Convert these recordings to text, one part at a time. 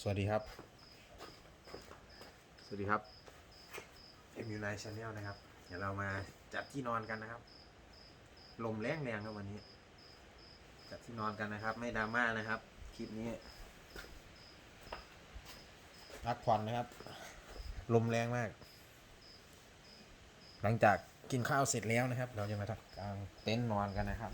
สวัสดีครับ สวัสดีครับ m u n i t Channel นะครับ เดี๋ยวเรามาจัดที่นอนกันนะครับ ลมแรงแรงครับวันนี้ จัดที่นอนกันนะครับ ไม่ดราม่านะครับ คลิปนี้รักควันนะครับ ลมแรงมาก หลังจากกินข้าวเสร็จแล้วนะครับ เราจะมาทำกางเต็นท์นอนกันนะครับ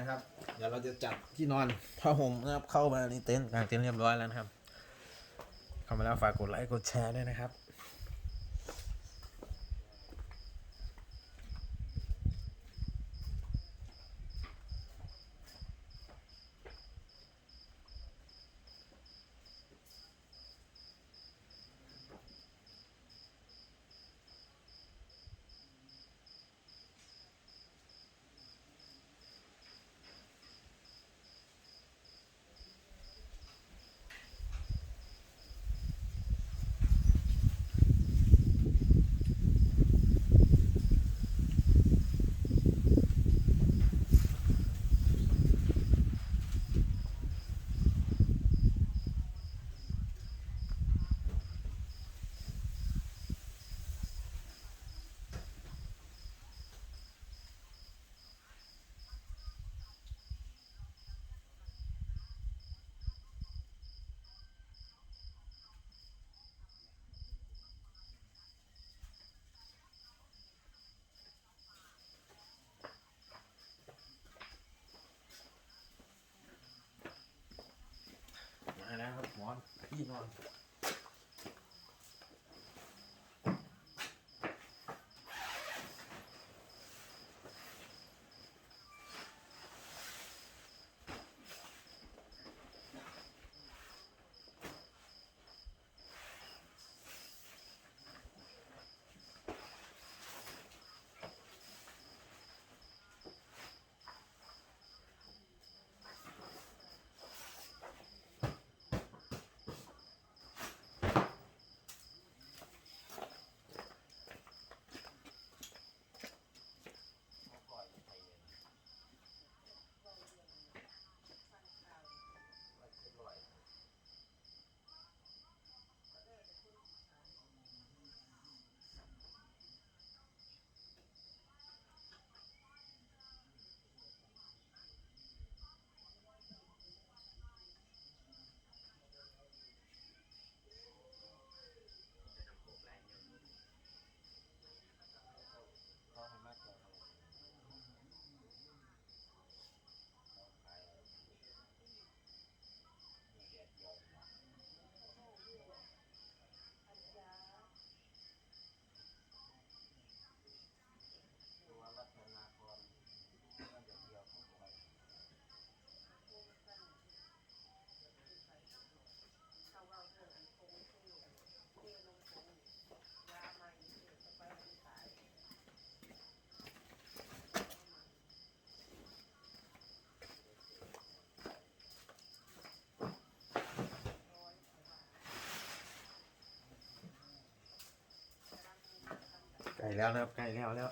นะครับ เดี๋ยวเราจะจัดที่นอนผ้าห่มนะครับเข้ามาในเต็นท์กางเต็นท์เรียบร้อยแล้วนะครับเข้ามาแล้วฝากกดไลค์กดแชร์ด้วยนะครับ มาแล้วครับ หมอนที่นอน ใกล้แล้วนะครับใกล้แล้วแล้ว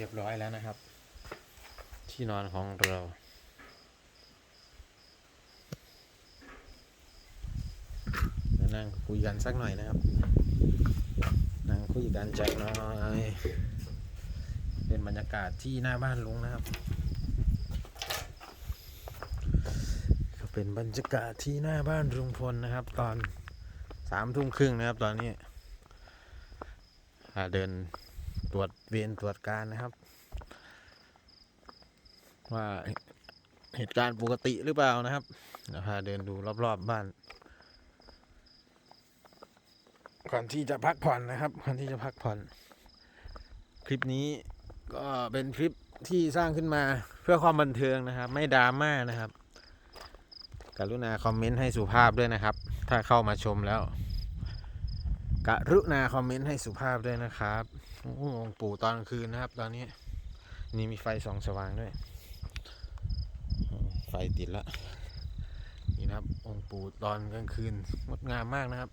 รียบร้อยแล้วนะครับ ที่นอนของเรามานั่งคุยกันสักหน่อยนะครับ นั่งคุยกันจักหน่อยเป็นบรรยากาศที่หน้าบ้านลุงนะครับ ก็เป็นบรรยากาศที่หน้าบ้านลุงพลนะครับ ตอนสามทุ่มครึ่งนะครับตอนนี้อ่าเดิน ตรวจเวรตรวจการนะครับ ว่าเหตุการณ์ปกติหรือเปล่านะครับเดี๋ยวพาเดินดูรอบๆบบ้าน ก่อนที่จะพักผ่อนนะครับก่อนที่จะพักผ่อน คลิปนี้ก็เป็นคลิปที่สร้างขึ้นมาเพื่อความบันเทิงนะครับ ไม่ดราม่านะครับ กรุณาคอมเมนต์ให้สุภาพด้วยนะครับ ถ้าเข้ามาชมแล้ว กรุณาคอมเมนต์ให้สุภาพด้วยนะครับ โอ้โหองค์ปู่ตอนกลางคืนนะครับ ตอนนี้ นี่มีไฟส่องสว่างด้วย ไฟติดแล้วนี่นะครับ องค์ปู่ตอนกลางคืนงดงามมากนะครับ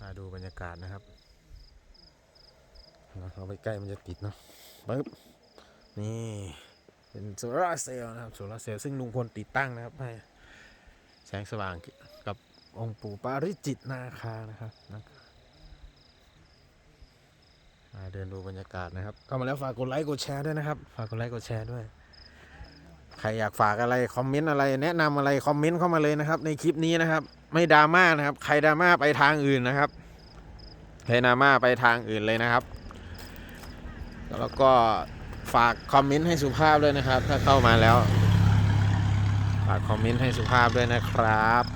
มาดูบรรยากาศนะครับเราเข้าไปใกล้มันจะติดเนาะปึ๊บนี่เป็นโซลาร์เซลล์นะครับโซลาร์เซลล์ซึ่งลุงพลติดตั้งนะครับให้แสงสว่างกับ องค์ปู่ปาริจิตนาคานะครับนะมาเดินดูบรรยากาศนะครับเข้ามาแล้วฝากกดไลค์กดแชร์ด้วยนะครับฝากกดไลค์กดแชร์ด้วย ใครอยากฝากอะไรคอมเมนต์อะไร แนะนำอะไรคอมเมนต์เข้ามาเลยนะครับ ในคลิปนี้นะครับ ไม่ดราม่านะครับ ใครดราม่าไปทางอื่นนะครับใครดราม่าไปทางอื่นเลยนะครับ แล้วก็ฝากคอมเมนต์ให้สุภาพด้วยนะครับ ถ้าเข้ามาแล้ว ฝากคอมเมนต์ให้สุภาพด้วยนะครับก็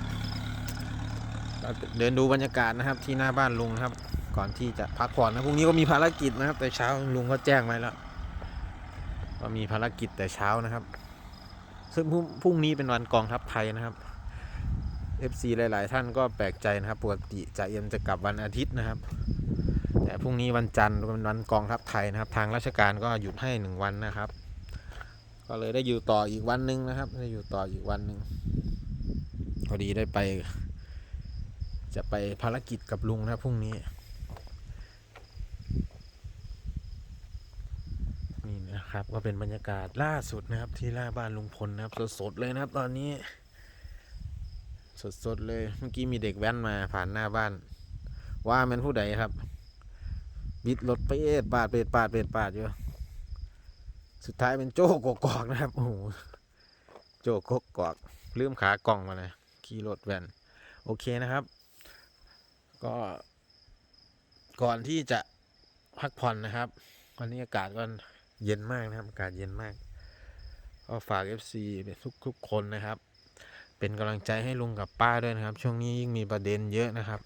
เดินดูบรรยากาศนะครับที่หน้าบ้านลุงนะครับ ก่อนที่จะพักผ่อนนะพรุ่งนี้ก็มีภารกิจนะครับ แต่เช้าลุงก็แจ้งไว้แล้วว่ามีภารกิจแต่เช้านะครับ ซึ่งพรุ่งพรุ่งนี้เป็นวันกองทัพไทยนะครับ FC หลาย ๆ ท่านก็แปลกใจนะครับปกติจะเอ็มจะกลับวันอาทิตย์นะครับ แต่พรุ่งนี้วันจันทร์เป็นวันกองทัพไทยนะครับ ทางราชการก็หยุดให้หนึ่งวันนะครับ ก็เลยได้อยู่ต่ออีกวันหนึ่งนะครับ ได้อยู่ต่ออีกวันหนึ่งพอดีได้ไป จะไปภารกิจกับลุงนะครับพรุ่งนี้ นี่นะครับก็เป็นบรรยากาศล่าสุดนะครับ ที่หน้าบ้านลุงพลนะครับ สดๆเลยนะครับ ตอนนี้ สดๆเลยเมื่อกี้มีเด็กแว้นมาผ่านหน้าบ้าน ว่ามันผู้ใดครับ บิดรถไปเอ็ดปาดเปดปาดเปดปาดอยู่สุดท้ายเป็นโจ้กกอกนะครับโอ้โหโจ้กกอกลืมขากล่องมาเลยขี่รถแวนโอเคนะครับ ก็ก่อนที่จะพักผ่อนนะครับ วันนี้อากาศก็เย็นมากนะครับ อากาศเย็นมาก ก็ฝาก FC ทุกทุกๆคนนะครับ เป็นกำลังใจให้ลุงกับป้าด้วยนะครับ ช่วงนี้ยิ่งมีประเด็นเยอะนะครับ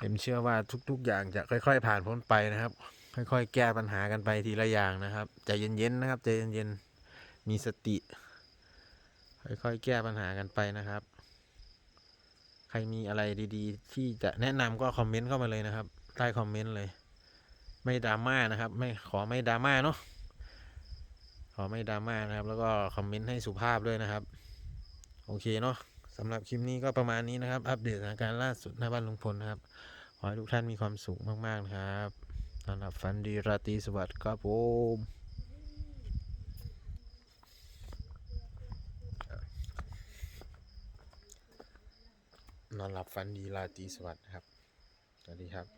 ผมเชื่อว่าทุก ๆ อย่างจะค่อย ๆ ผ่านพ้นไปนะครับ ค่อย ๆ แก้ปัญหากันไปทีละอย่างนะครับใจเย็นๆนะครับใจเย็นๆมีสติ ค่อยๆแก้ปัญหากันไปนะครับ รมีอะไรดีๆ ที่จะแนะนำก็คอมเมนต์เข้ามาเลยนะครับ ใต้คอมเมนต์เลย ไม่ดราม่านะครับ ไม่ขอไม่ดราม่าเนาะขอไม่ดราม่านะครับ แล้วก็คอมเมนต์ให้สุภาพด้วยนะครับ โอเคเนาะสำหรับคลิปนี้ก็ประมาณนี้นะครับ อัปเดตสถานการณ์ล่าสุดหน้าบ้านลุงพลนะครับ ขอให้ทุกท่านมีความสุขมากๆนะครับสำหรับฟันดีราตรีสวัสดิ์ครับผม นอนหลับฝันดีราตรีสวัสดิ์ครับ สวัสดีครับ